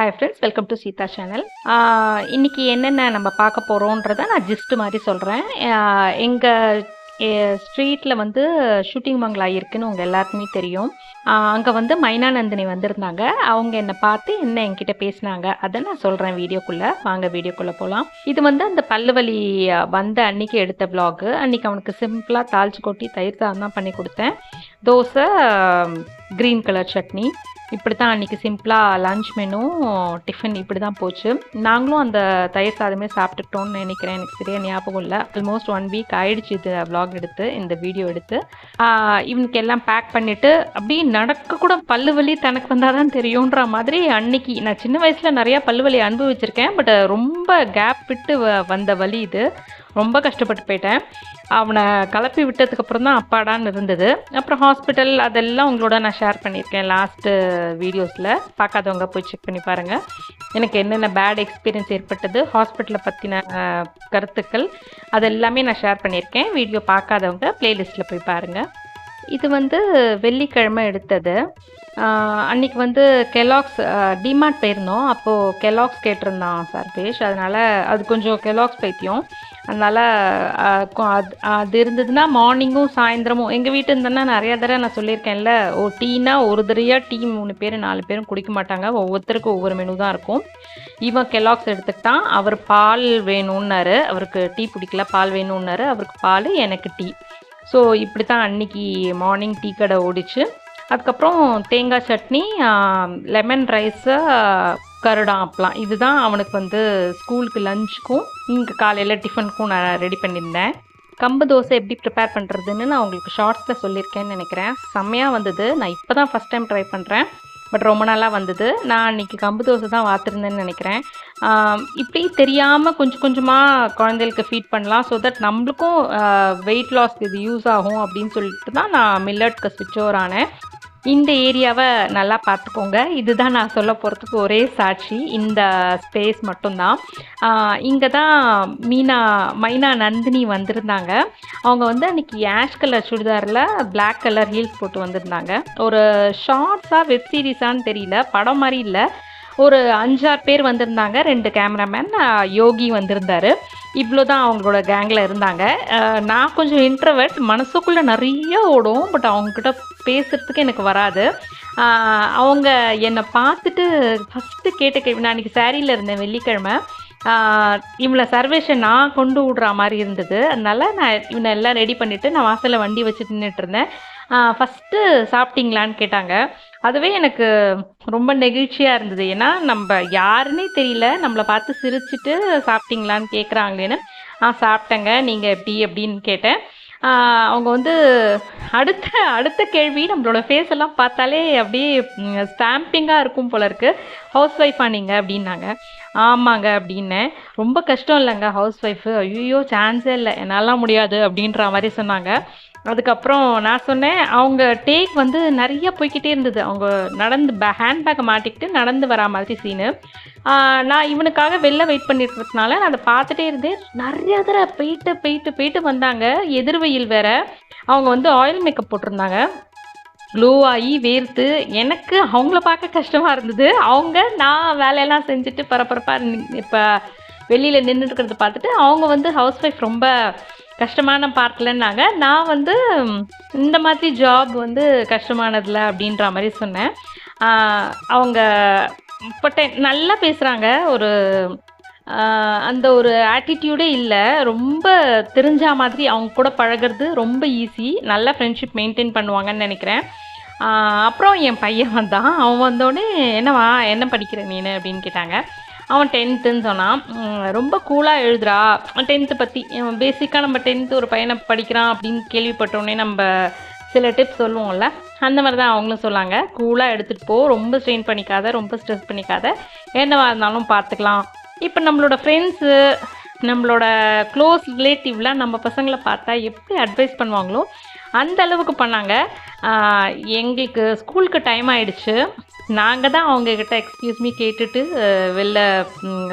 Hi friends welcome to Seetha channel இன்னைக்கு என்னென்ன நம்ம பார்க்க போகிறோன்றத நான் ஜிஸ்ட் மாதிரி சொல்கிறேன் எங்கள் ஸ்ட்ரீட்டில் வந்து ஷூட்டிங் மங்களா இருக்குன்னு உங்கள் எல்லாருக்குமே தெரியும். அங்கே வந்து மைனாநந்தினி வந்திருந்தாங்க. அவங்க என்னை பார்த்து என்ன என்கிட்ட பேசினாங்க அதை நான் சொல்கிறேன் வீடியோக்குள்ளே. வாங்க வீடியோக்குள்ளே போகலாம் இது வந்து அந்த பல்லுவலி வந்த அன்னைக்கு எடுத்த vlog. அன்னைக்கு அவனுக்கு சிம்பிளாக தாளிச்சு கொட்டி தயிர் தான் பண்ணி கொடுத்தேன். Dosa green colour chutney. இப்படி தான் அன்றைக்கி சிம்பிளாக லஞ்ச் மெனு டிஃபன் இப்படி தான் போச்சு. நாங்களும் அந்த தயிர் சாதமே சாப்பிட்டுட்டோம்னு நினைக்கிறேன். எனக்கு சரியாக ஞாபகம் இல்லை. ஆல்மோஸ்ட் ஒன் வீக் ஆயிடுச்சு இது வ்ளாக் எடுத்து இந்த வீடியோ எடுத்து. இவனுக்கு எல்லாம் பேக் பண்ணிவிட்டு அப்படியே நடக்க கூட பல்லு வலி தனக்கு வந்தால் தான் தெரியுன்ற மாதிரி அன்னைக்கு நான் சின்ன வயசில் நிறையா பல்லு வலி அனுபவிச்சிருக்கேன் பட் ரொம்ப கேப் விட்டு வ- வந்த வலி இது. ரொம்ப கஷ்டப்பட்டு போயிட்டேன். அவனை கலப்பி விட்டதுக்கப்புறம் தான் அப்பாடான்னு இருந்தது. அப்புறம் ஹாஸ்பிட்டல் அதெல்லாம் உங்களோட நான் ஷேர் பண்ணியிருக்கேன் லாஸ்ட்டு வீடியோஸில் பார்க்காதவங்க போய் செக் பண்ணி பாருங்கள் எனக்கு என்னென்ன பேட் எக்ஸ்பீரியன்ஸ் ஏற்பட்டது ஹாஸ்பிட்டலை பற்றின கருத்துக்கள் அதெல்லாமே நான் ஷேர் பண்ணியிருக்கேன். வீடியோ பார்க்காதவங்க ப்ளேலிஸ்ட்டில் போய் பாருங்கள் இது வந்து வெள்ளிக்கிழமை எடுத்தது. அன்றைக்கி அன்னைக்கு வந்து கெலாக்ஸ் டிமார்ட் போயிருந்தோம். அப்போது கெலாக்ஸ் கேட்டிருந்தான் சர்வேஷ் அதனால் அது கொஞ்சம் கெலாக்ஸ் பைத்தியம். அதனால் அது அது இருந்ததுன்னா மார்னிங்கும் சாயந்தரமும். எங்கள் வீட்டு இருந்தேன்னா நிறையா தடவை நான் சொல்லியிருக்கேன்ல ஓ டீனா ஒரு தடவையாக டீ மூணு பேர் நாலு பேரும் குடிக்க மாட்டாங்க. ஒவ்வொருத்தருக்கும் ஒவ்வொரு மெனு தான் இருக்கும். இவன் கெலாக்ஸ் எடுத்துக்கிட்டான். அவர் பால் வேணும்னாரு. அவருக்கு டீ பிடிக்கல பால் வேணும்னாரு. அவருக்கு பால் எனக்கு டீ. ஸோ இப்படி தான் அன்னைக்கு மார்னிங் டீ கடை ஓடிச்சு. அதுக்கப்புறம் தேங்காய் சட்னி லெமன் ரைஸு கருடாம் அப்பலாம் இதுதான் அவனுக்கு வந்து ஸ்கூலுக்கு லஞ்சுக்கும் இங்கே காலையில் டிஃபனுக்கும் நான் ரெடி பண்ணியிருந்தேன். கம்பு தோசை எப்படி ப்ரிப்பேர் பண்ணுறதுன்னு நான் உங்களுக்கு ஷார்ட்ஸில் சொல்லியிருக்கேன்னு நினைக்கிறேன். செம்மையாக வந்தது. நான் இப்போ தான் ஃபஸ்ட் டைம் ட்ரை பண்ணுறேன் பட் ரொம்ப நாளாக வந்தது. நான் அன்றைக்கி கம்பு தோசை தான் வாத்திருந்தேன்னு நினைக்கிறேன். இப்படி தெரியாமல் கொஞ்சம் கொஞ்சமாக குழந்தைகளுக்கு ஃபீட் பண்ணலாம் ஸோ தட் நம்மளுக்கும் வெயிட் லாஸ்க்கு இது யூஸ் ஆகும் அப்படின்னு சொல்லிட்டு தான் நான் மில்லட்க்கு ஸ்விட்ச் ஓவர் ஆனேன். இந்த ஏரியாவை நல்லா பார்த்துக்கோங்க. இதுதான் நான் சொல்ல போகிறதுக்கு ஒரே சாட்சி. இந்த ஸ்பேஸ் மட்டும்தான். இங்கே தான் மீனா மைனா நந்தினி வந்திருந்தாங்க. அவங்க வந்து அன்றைக்கி ஆஷ் கலர் சுடிதாரில் பிளாக் கலர் ஹீல்ஸ் போட்டு வந்திருந்தாங்க. ஒரு ஷார்ட்ஸாக வெப் சீரிஸான்னு தெரியல. படம் மாதிரி இல்லை. ஒரு அஞ்சாறு பேர் வந்திருந்தாங்க ரெண்டு கேமராமேன் யோகி வந்திருந்தாரு. இவ்வளோ தான் அவங்களோட கேங்கில் இருந்தாங்க. நான் கொஞ்சம் இன்ட்ரவர்ட் மனசுக்குள்ளே நிறைய ஓடும் பட் அவங்கக்கிட்ட பேசுகிறதுக்கு எனக்கு வராது. அவங்க என்னை பார்த்துட்டு ஃபஸ்ட்டு கேட்ட கேள்வி நான் இன்றைக்கி சாரியில் இருந்தேன் வெள்ளிக்கிழமை. இவளை சர்வேஷன் நான் கொண்டு விடுற மாதிரி இருந்தது. அதனால் நான் இவனை எல்லாம் ரெடி பண்ணிவிட்டு நான் வாசலில் வண்டி வச்சு நின்றுட்டு இருந்தேன். ஃபஸ்ட்டு சாப்பிட்டீங்களான்னு கேட்டாங்க. அதுவே எனக்கு ரொம்ப நெகிழ்ச்சியாக இருந்தது. ஏன்னா நம்ம யாருன்னே தெரியல. நம்மளை பார்த்து சிரிச்சிட்டு சாப்பிட்டீங்களான்னு கேட்குறாங்களேன்னு ஆ சாப்பிட்டேங்க. நீங்கள் எப்படி அப்படின்னு கேட்டேன். அவங்க வந்து அடுத்த அடுத்த கேள்வி நம்மளோட ஃபேஸ் எல்லாம் பார்த்தாலே அப்படியே ஸ்டாம்பிங்காக இருக்கும் போல இருக்குது ஹவுஸ் ஒய்ஃபா நீங்கள் அப்படின்னாங்க. ஆமாங்க அப்படின்னேன். ரொம்ப கஷ்டம் இல்லைங்க. ஹவுஸ் ஒய்ஃபு ஐயோ சான்ஸே இல்லை. என்னால் முடியாது அப்படின்ற மாதிரி சொன்னாங்க. அதுக்கப்புறம் நான் சொன்னேன் அவங்க டேக் வந்து நிறைய போய்க்கிட்டே இருந்தது. அவங்க நடந்து பே ஹேண்ட்பேக்கை மாட்டிக்கிட்டு நடந்து வரா மாதிரி சீனு நான் இவனுக்காக வெளில வெயிட் பண்ணிருக்கிறதுனால நான் அதை பார்த்துட்டே இருந்தேன். நிறைய தடவை போயிட்டு போயிட்டு போயிட்டு வந்தாங்க. எதிர்வெயில் வேற. அவங்க வந்து ஆயில் மேக்கப் போட்டிருந்தாங்க. க்ளோ ஆகி வேர்த்து. எனக்கு அவங்கள பார்க்க கஷ்டமாக இருந்தது. அவங்க நான் வேலையெல்லாம் செஞ்சுட்டு பரபரப்பாக இப்போ வெளியில் நின்றுட்டு இருக்கிறத பார்த்துட்டு அவங்க வந்து ஹவுஸ் ஒய்ஃப் ரொம்ப கஷ்டமான பார்ட்லன்னாங்க நான் வந்து இந்த மாதிரி ஜாப் வந்து கஷ்டமானதில்ல அப்படின்ற மாதிரி சொன்னேன். அவங்க பட் நல்லா பேசுகிறாங்க ஒரு அந்த ஒரு ஆட்டிடியூடே இல்லை. ரொம்ப தெரிஞ்ச மாதிரி அவங்க கூட பழகுறது ரொம்ப ஈஸி நல்லா ஃப்ரெண்ட்ஷிப் மெயின்டைன் பண்ணுவாங்கன்னு நினைக்கிறேன். அப்புறம் என் பையன் வந்தான். அவன் வந்தோடனே என்னவா என்ன படிக்கிற நீனு? அப்படின்னு கேட்டாங்க. அவன் டென்த்துன்னு சொன்னான். ரொம்ப கூலாக எழுதுறா. டென்த்து பற்றி பேசிக்காக நம்ம டென்த்து ஒரு பையனை படிக்கிறான் அப்படின்னு கேள்விப்பட்டோடனே நம்ம சில டிப்ஸ் சொல்லுவோம்ல அந்த மாதிரி தான் அவங்களும் சொன்னாங்க கூலாக எடுத்துகிட்டு போ ரொம்ப ஸ்ட்ரெயின் பண்ணிக்காத ரொம்ப ஸ்ட்ரெஸ் பண்ணிக்காத. என்னவா இருந்தாலும் பார்த்துக்கலாம் இப்போ நம்மளோட ஃப்ரெண்ட்ஸு நம்மளோட க்ளோஸ் ரிலேட்டிவ்லாம் நம்ம பசங்களை பார்த்தா எப்படி அட்வைஸ் பண்ணுவாங்களோ அந்த அளவுக்கு பண்ணாங்க. எங்களுக்கு ஸ்கூலுக்கு டைம் ஆயிடுச்சு. நாங்கள் தான் அவங்கக்கிட்ட எக்ஸ்கியூஸ் மீ கேட்டுட்டு வெளில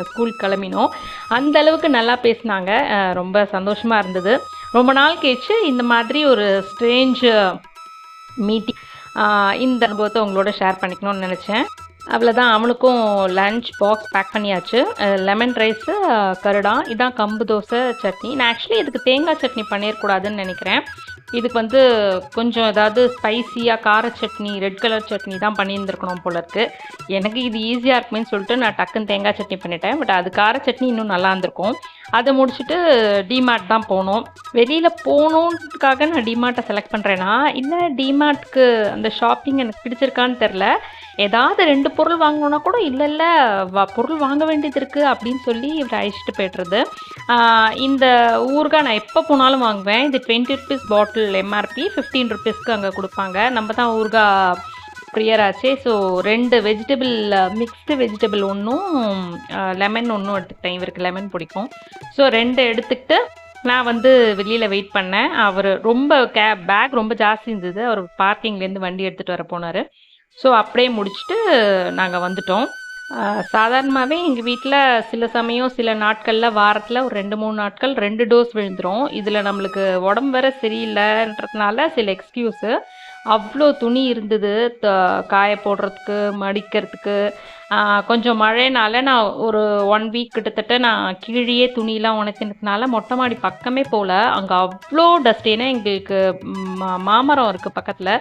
ஸ்கூல் கிளம்பினோம். அந்த அளவுக்கு நல்லா பேசினாங்க. ரொம்ப சந்தோஷமாக இருந்தது. ரொம்ப நாள் கழிச்சு இந்த மாதிரி ஒரு ஸ்ட்ரேஞ்ச் மீட்டிங் இந்த அனுபவத்தை உங்களோட ஷேர் பண்ணிக்கணும்னு நினச்சேன். அவ்வளோதான் அவனுக்கும் லஞ்ச் பாக்ஸ் பேக் பண்ணியாச்சு. லெமன் ரைஸு கருடா இதான் கம்பு தோசை சட்னி. நான் ஆக்சுவலி இதுக்கு தேங்காய் சட்னி பண்ணிடக்கூடாதுன்னு நினைக்கிறேன். இதுக்கு வந்து கொஞ்சம் ஏதாவது ஸ்பைசியாக கார சட்னி ரெட் கலர் சட்னி தான் பண்ணியிருந்துருக்கணும் போல இருக்குது எனக்கு இது ஈஸியாக இருக்குமேனு சொல்லிட்டு நான் டக்குன்னு தேங்காய் சட்னி பண்ணிட்டேன். பட் அது கார சட்னி இன்னும் நல்லா இருந்திருக்கும். அதை முடிச்சுட்டு டிமார்ட் தான் போனோம். வெளியில் போகணுன்றதுக்காக நான் டிமார்ட்டை செலக்ட் பண்ணுறேன்னா இல்லை டிமார்ட்க்கு அந்த ஷாப்பிங் எனக்கு பிடிச்சிருக்கான்னு தெரில ஏதாவது ரெண்டு பொருள் வாங்கணுன்னா கூட இல்லை இல்லை வா பொருள் வாங்க வேண்டியது இருக்குது அப்படின்னு சொல்லி இவர் அழைச்சிட்டு போய்ட்டுருது இந்த ஊருகா நான் எப்போ போனாலும் வாங்குவேன். இது twenty rupees bottle MRP fifteen ருபீஸ்க்கு அங்கே கொடுப்பாங்க. நம்ம தான் ஊறுகாய் ப்ரியராச்சே. ஸோ ரெண்டு வெஜிடபிள் மிக்ஸ்டு வெஜிடபிள் ஒன்றும் லெமன் ஒன்றும் எடுத்துக்கிட்டேன். இவருக்கு லெமன் பிடிக்கும். ஸோ ரெண்டு எடுத்துக்கிட்டு நான் வந்து வெளியில் வெயிட் பண்ணேன். அவர் ரொம்ப கே பேக் ரொம்ப ஜாஸ்தி இருந்தது. அவர் பார்க்கிங்லேருந்து வண்டி எடுத்துகிட்டு வர போனார். ஸோ அப்படியே முடிச்சுட்டு நாங்கள் வந்துட்டோம். சாதாரணமாகவே எங்கள் வீட்டில் சில சமயம் சில நாட்களில் வாரத்தில் ஒரு ரெண்டு மூணு நாட்கள் ரெண்டு டோஸ் விழுந்துடும் இதில் நம்மளுக்கு உடம்பு வேற சரியில்லைன்றதுனால சில எக்ஸ்கியூஸு அவ்வளோ துணி இருந்தது. த காய போடுறதுக்கு மடிக்கிறதுக்கு. கொஞ்சம் மழைனால நான் ஒரு ஒன் வீக் கிட்டத்தட்ட நான் கீழேயே துணியெலாம் உணச்சினதுனால மொட்டை மாடி பக்கமே போகல அங்கே அவ்வளோ டஸ்ட் ஏன்னா எங்களுக்கு மா- மாமரம் இருக்குது பக்கத்தில்.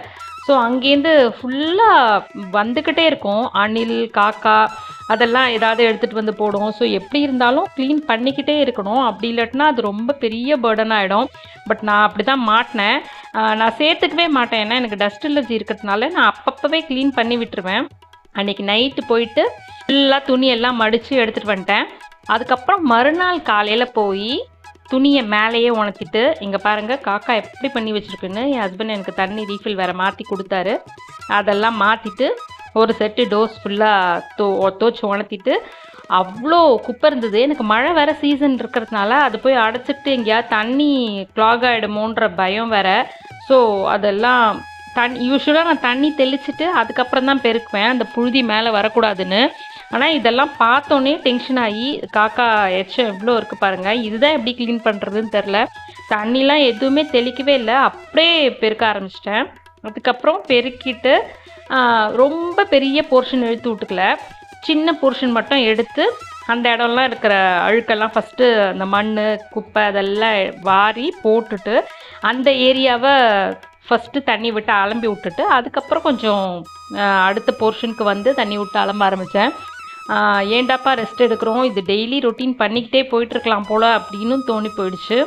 ஸோ அங்கேருந்து ஃபுல்லாக வந்துக்கிட்டே இருக்கும். அணில் காக்கா அதெல்லாம் ஏதாவது எடுத்துகிட்டு வந்து போடும் ஸோ எப்படி இருந்தாலும் க்ளீன் பண்ணிக்கிட்டே இருக்கணும். அப்படி இல்லாட்டினா அது ரொம்ப பெரிய பேர்டன் ஆகிடும் பட் நான் அப்படி தான் மாட்டினேன் நான் சேர்த்துக்கவே மாட்டேன். ஏன்னா எனக்கு டஸ்ட் அலர்ஜி இருக்கிறதுனால நான் அப்பப்போவே க்ளீன் பண்ணி விட்டுருவேன். அன்றைக்கி நைட்டு போயிட்டு ஃபுல்லாக துணியெல்லாம் மடித்து எடுத்துகிட்டு வந்துட்டேன். அதுக்கப்புறம் மறுநாள் காலையில் போய் துணியை மேலேயே உணர்த்திட்டு இங்கே பாருங்கள் காக்கா எப்படி பண்ணி வச்சுருக்குன்னு என் ஹஸ்பண்ட் எனக்கு தண்ணி ரீஃபில் வேறு மாற்றி கொடுத்தாரு. அதெல்லாம் மாற்றிட்டு ஒரு செட்டு டோஸ் ஃபுல்லாக தோ தோச்சு உணர்த்திட்டு அவ்வளோ குப்பை இருந்தது. எனக்கு மழை வேறு சீசன் இருக்கிறதுனால அது போய் அடைச்சிட்டு எங்கேயாவது தண்ணி க்ளாக் ஆகிடுமோன்ற பயம் வேற. ஸோ அதெல்லாம் தண்ணி யூஸ்வலாக நான் தண்ணி தெளிச்சிட்டு அதுக்கப்புறம் தான் பெருக்குவேன். அந்த புழுதி மேலே வரக்கூடாதுன்னு. ஆனால் இதெல்லாம் பார்த்தோன்னே டென்ஷன் ஆகி காக்கா எச்சம் எவ்வளோ இருக்குது பாருங்கள் இதுதான் எப்படி க்ளீன் பண்ணுறதுன்னு தெரில தண்ணிலாம் எதுவுமே தெளிக்கவே இல்லை. அப்படியே பெருக்க ஆரம்பிச்சிட்டேன். அதுக்கப்புறம் பெருக்கிட்டு ரொம்ப பெரிய போர்ஷன் இழுத்து விட்டுக்கல. சின்ன போர்ஷன் மட்டும் எடுத்து அந்த இடம்லாம் இருக்கிற அழுக்கெல்லாம் ஃபஸ்ட்டு அந்த மண் குப்பை அதெல்லாம் வாரி போட்டுட்டு அந்த ஏரியாவை ஃபஸ்ட்டு தண்ணி விட்டு அலம்பி விட்டுட்டு அதுக்கப்புறம் கொஞ்சம் அடுத்த போர்ஷனுக்கு வந்து தண்ணி விட்டு அலம்ப ஆரம்பித்தேன் ஏண்டாப்பா ரெஸ்ட் எடுக்கிறோம்? இது டெய்லி ரொட்டீன் பண்ணிக்கிட்டே போயிட்டுருக்கலாம் போல் அப்படின்னு தோணி போயிடுச்சு.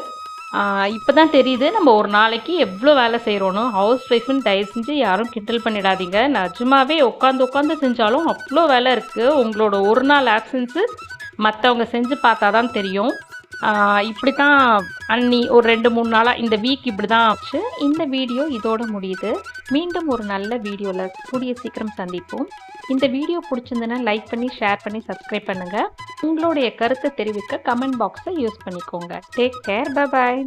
இப்போ தான் தெரியுது நம்ம ஒரு நாளைக்கு எவ்வளோ வேலை செய்கிறோன்னு ஹவுஸ் ஒய்ஃப்னு தயவு செஞ்சு யாரும் கிண்டல் பண்ணிடாதீங்க. நிஜமாவே உட்காந்து உட்காந்து செஞ்சாலும் அவ்வளோ வேலை இருக்குது உங்களோட ஒரு நாள் ஆப்சன்ஸு மற்றவங்க செஞ்சு பார்த்தா தான் தெரியும். இப்படி தான் அன்னி ஒரு ரெண்டு மூணு நாளாக இந்த வீக் இப்படி தான் ஆச்சு. இந்த வீடியோ இதோட முடியுது. மீண்டும் ஒரு நல்ல வீடியோவில் கூடிய சீக்கிரம் சந்திப்போம். இந்த வீடியோ பிடிச்சிருந்ததுன்னா லைக் பண்ணி ஷேர் பண்ணி சப்ஸ்கிரைப் பண்ணுங்கள் உங்களுடைய கருத்தை தெரிவிக்க கமெண்ட் பாக்ஸை யூஸ் பண்ணிக்கோங்க. Take care bye bye